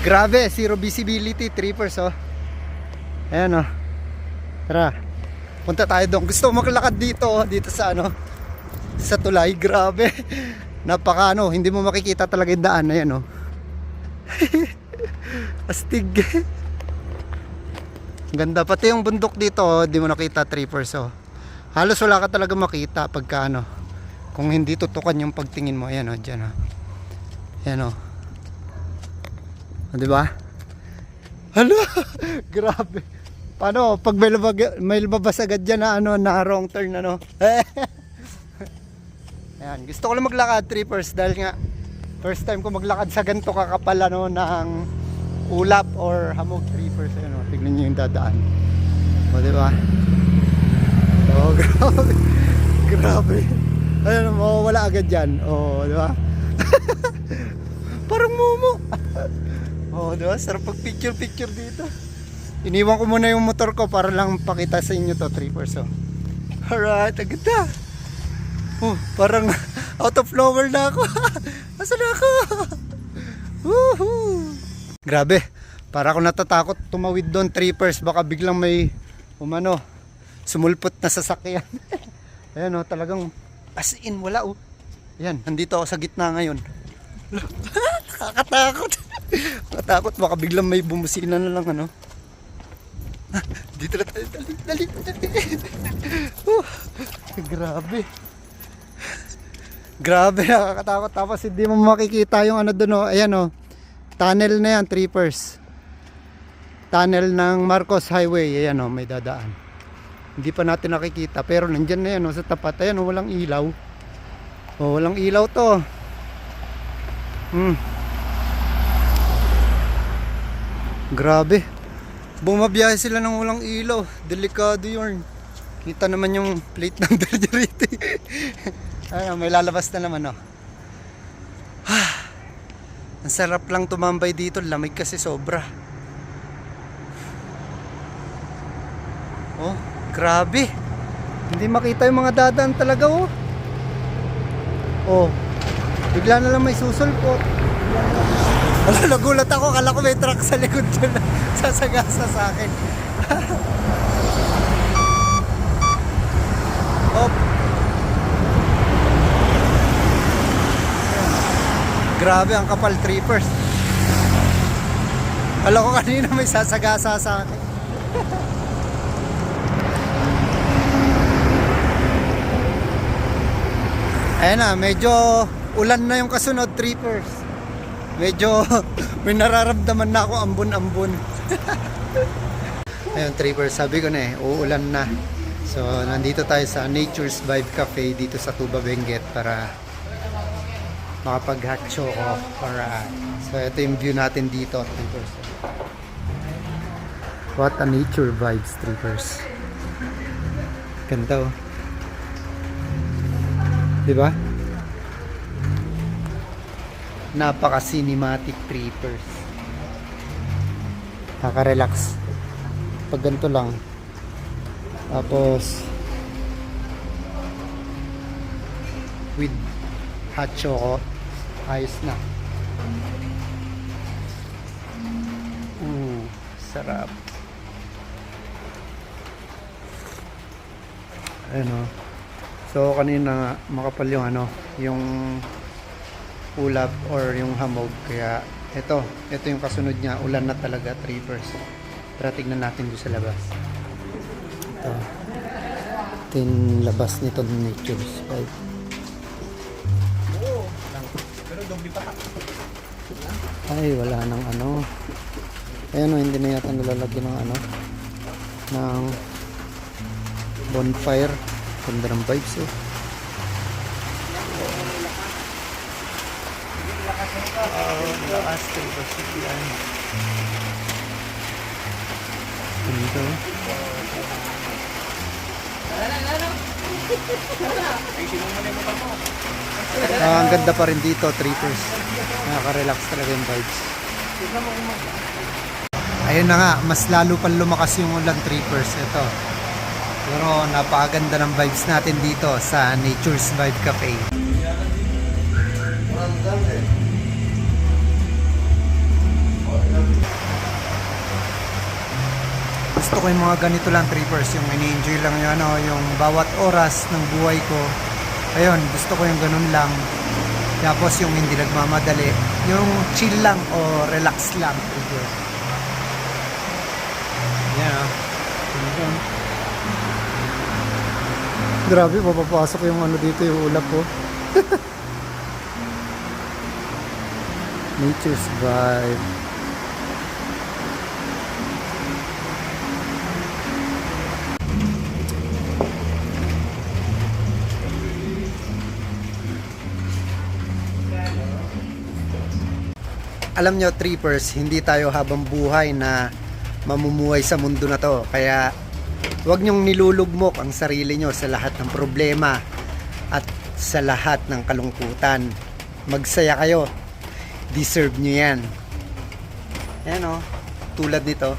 Grabe, zero visibility, trippers oh. Ayan oh. Tara. Punta tayo doon. Gusto ko maglakad dito oh, dito sa ano. Sa tulay, grabe. Napaka ano, hindi mo makikita talaga yung daan. Ayan oh. Astig. Ganda pati yung bundok dito, oh, di mo nakita trippers oh. Halos wala ka talaga makita pagka ano. Kung hindi tutukan yung pagtingin mo, ayan oh, diyan oh. Ayan oh. O, di ba? Hala, grabe. Paano pag may lumag, may lumabas agad dyan na ano na wrong turn ano. Ayan, gusto ko lang maglakad trippers dahil nga first time ko maglakad sa ganito kakapal ano ng ulap or hamog trippers ayun oh, tignan niyo yung dadaan. Di ba? Oh, grabe. grabe. Ayun, mawawala agad diyan. Oh, di ba? Parang mumu. Oh, di ba? Sarap pag picture picture dito. Iniwan ko muna yung motor ko para lang pakita sa inyo to, trippers. Oh. Alright, ang ganda. Oh, parang out of nowhere na ako. Asa na ako? Woohoo! Grabe. Para ako natatakot tumawid doon, trippers. Baka biglang may umano, sumulpot na sasakyan. Ayan oh, talagang as in wala oh. Ayan, nandito ako sa gitna ngayon. Nakakatakot. Nakakatakot. Baka biglang may bumusina na lang ano. Ah, Dito na tayo. Dali, dali, dali. Uh, grabe. Grabe, nakakatakot. Tapos hindi mo makikita yung ano doon. Oh. Ayan oh. Tunnel na yan, trippers. Tunnel ng Marcos Highway. Ayan oh, may dadaan. Hindi pa natin nakikita. Pero nandyan na yan oh, sa tapat. Ayan oh, walang ilaw. Oh, walang ilaw to. Hmm. Grabe. Bumabiyahe sila ng walang ilaw. Delikado yun. Kita naman yung plate niya rito. Ayun, may lalabas na naman oh. Ah, ang sarap lang tumambay dito. Lamig kasi sobra. Oh, grabe. Hindi makita yung mga dadaan talaga oh. Oh. Bigla na lang may susulpot. Wala, nagulat ako. Kala ko may truck sa likod na sasagasa sa akin. oh. Grabe, ang kapal trippers. Kala ko kanina may sasagasa sa akin. Ayan na, medyo ulan na yung kasunod, trippers. Medyo may nararamdaman na ako ambon-ambon. Ayun, trippers, sabi ko na eh, uulan na. So, nandito tayo sa Nature's Vibe Cafe dito sa Tuba Benguet para makapag-hack show. Alright. So, ito yung view natin dito, trippers. What a nature vibes, trippers. Ganda oh. Di ba? Napaka-cinematic trippers. Nakaka-relax. Pag ganito lang. Tapos with hot choco ayos na. Ooh, sarap. Ayun oh. So kanina makapal yung ano, yung ulap or yung hamog kaya ito, ito yung kasunod niya, ulan na talaga, trippers. Tara tignan natin doon sa labas. Ito. Ito yung labas nito ng Nature's Vibe. Ay, wala nang ano. Ayan o, hindi na yata nalalagyan ng ano. Ng bonfire. Ganda ng vibes eh. Oh, lakas tayo yan. Ganito. Ah, ang ganda pa rin dito, trippers. Nakaka-relax talaga yung vibes. Ayun na nga, mas lalo pang lumakas yung ulan trippers. Ito. Pero napakaganda ng vibes natin dito sa Nature's Vibe Cafe. Gusto ko yung mga ganito lang trippers, yung ini-enjoy lang yung ano, yung bawat oras ng buhay ko. Ayun, gusto ko yung ganun lang. Tapos yung hindi nagmamadali, yung chill lang o relax lang. Trigger. Yeah. Ganun. Grabe, mapapasok yung ano dito, yung ulap ko. Oh. Nature's vibe. Alam nyo, trippers, hindi tayo habang buhay na mamumuhay sa mundo na to. Kaya, huwag nyong nilulugmok ang sarili nyo sa lahat ng problema at sa lahat ng kalungkutan. Magsaya kayo. Deserve nyo yan. Ayan o, tulad nito.